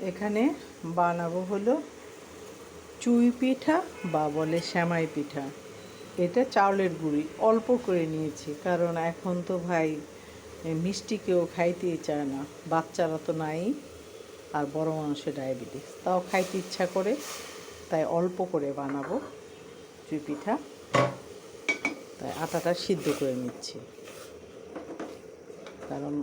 এখানে বানাবো হলো চুই পিঠা বা বলে শ্যামাই পিঠা। এটা চাউলের গুঁড়ি, অল্প করে নিয়েছি, কারণ এখন তো ভাই মিষ্টি কেউ খাইতেই চায় না। বাচ্চারা তো নাই, আর বড় মানুষের ডায়াবেটিস। তাও খাইতে ইচ্ছা করে, তাই অল্প করে বানাবো চুই পিঠা। তাই আটাটা সিদ্ধ করে নিচ্ছি। কারণ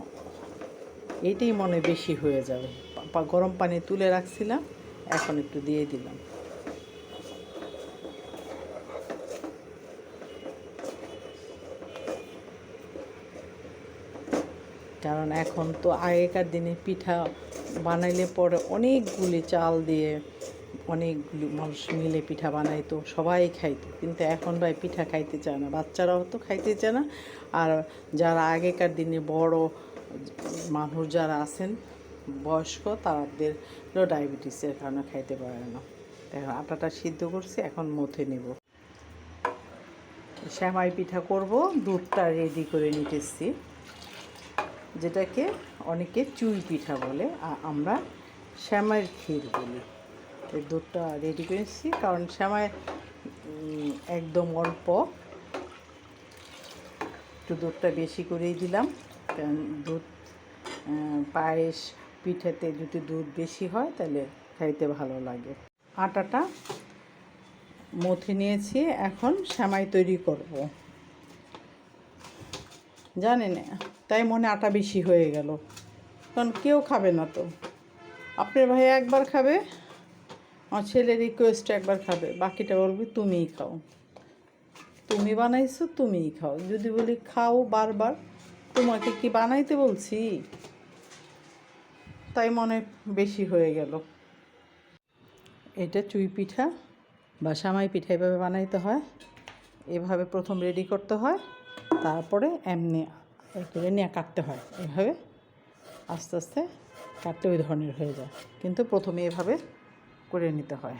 এটাই মনে বেশি হয়ে যাবে। গরম পানি তুলে রাখছিলাম, এখন একটু দিয়ে দিলাম। কারণ এখন তো আগেকার দিনে পিঠা বানাইলে পরে অনেকগুলি চাল দিয়ে অনেকগুলি মানুষ মিলে পিঠা বানাইতো, সবাই খাইতো। কিন্তু এখন ভাই পিঠা খাইতে চায় না, বাচ্চারাও তো খাইতে চায় না। আর যারা আগেকার দিনে বড় মানুষ যারা আছেন বয়স্ক তাদেরও ডায়াবেটিসের কারণে খাইতে পারে না। এখন আটাটা সিদ্ধ করছি, এখন মথে নেব। শ্যামাই পিঠা করব, দুধটা রেডি করে নিতেছি। যেটাকে অনেকে চুই পিঠা বলে আর আমরা শ্যামাইয়ের ক্ষীর বলি। এই দুধটা রেডি করেছি কারণ শ্যামাই একদম অল্প। একটু দুধটা বেশি করেই দিলাম, কারণ দুধ পায়েস পিঠাতে যদি দুধ বেশি হয়, তাহলে খাইতে ভালো লাগে। আটাটা মথে নিয়েছি, এখন শ্যামাই তৈরি করব। জানেন তাই মনে আটা বেশি হয়ে গেল। কারণ কেউ খাবে না তো। আপনার ভাই একবার খাবে, আমার ছেলে রিকোয়েস্ট একবার খাবে, বাকিটা বলবি তুমিই খাও। তুমি বানাইছো, তুমিই খাও। যদি বলি খাও বারবার, তোমাকে কি বানাইতে বলছি? তাই মনে বেশি হয়ে গেল। এটা চুই পিঠা বা সামাই পিঠা এভাবে বানাইতে হয়। এভাবে প্রথম রেডি করতে হয়, তারপরে এমনি করে নিয়ে কাটতে হয়। এভাবে আস্তে আস্তে কাটতে ওই ধরনের হয়ে যায়। কিন্তু প্রথমে এভাবে করে নিতে হয়।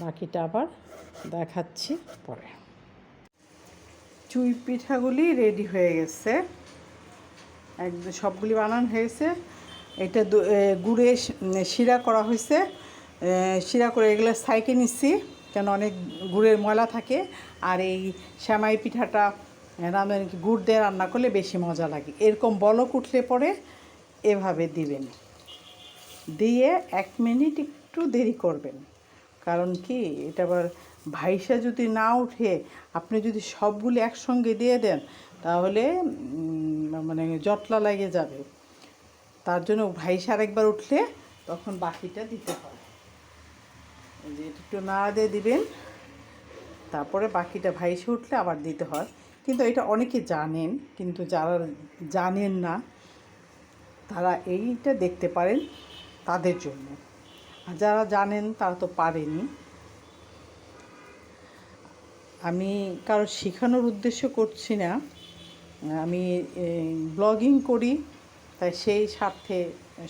বাকিটা আবার দেখাচ্ছি পরে। চুই পিঠাগুলি রেডি হয়ে গেছে। একদম সবগুলি বানানো হয়েছে। এটা গুড়ে শিরা করা হয়েছে। শিরা করে এগুলো সাইকে নিচ্ছি কেন অনেক গুড়ের ময়লা থাকে। আর এই শ্যামাই পিঠাটা রান্না গুড় দিয়ে রান্না করলে বেশি মজা লাগে। এরকম বলক উঠলে পরে এভাবে দিবেন। দিয়ে এক মিনিট একটু দেরি করবেন। কারণ কি? এটা আবার ভাইসা যদি না উঠে আপনি যদি সবগুলি একসঙ্গে দিয়ে দেন, তাহলে মানে জটলা লাগে যাবে। তার জন্য ভাইসা আরেকবার উঠলে তখন বাকিটা দিতে হয়। যে একটু নাড়া দিয়ে দিবেন, তারপরে বাকিটা ভাইসে উঠলে আবার দিতে হয়। কিন্তু এটা অনেকে জানেন, কিন্তু যারা জানেন না, তারা এইটা দেখতে পারেন তাদের জন্য। আর যারা জানেন, তারা তো পারেনি। আমি কারও শেখানোর উদ্দেশ্য করছি না। আমি ব্লগিং করি, তাই সেই স্বার্থে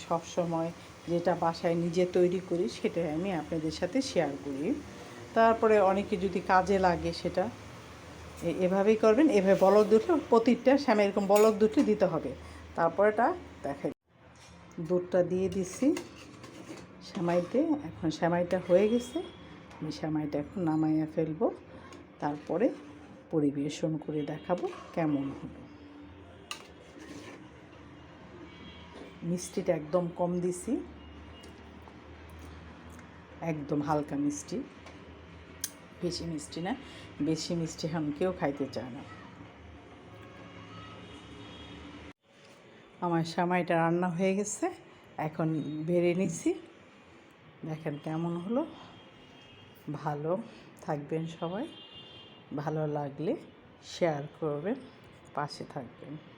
সবসময় যেটা বাসায় নিজে তৈরি করি, সেটাই আমি আপনাদের সাথে শেয়ার করি। তারপরে অনেকে যদি কাজে লাগে সেটা এভাবেই করবেন। এভাবে বলক দুধলে প্রতিটা শ্যামে এরকম বলক দুধলে দিতে হবে। তারপরেটা দেখাই দুধটা দিয়ে দিছি শ্যামাইতে। এখন শ্যামাইটা হয়ে গেছে। আমি শ্যামাইটা এখন নামাইয়া ফেলব। তারপরে পরিবেশন করে দেখাবো কেমন হলো মিষ্টিটা একদম কম দিছি। একদম হালকা মিষ্টি। বেশি মিষ্টি না, বেশি মিষ্টি এখন কেউ খাইতে চায় না। আমার সামাইটা রান্না হয়ে গেছে, এখন বেড়ে নিচ্ছি দেখেন কেমন হলো। ভালো, থাকবেন সবাই। ভালো লাগলে শেয়ার করবেন পাশে থাকবেন।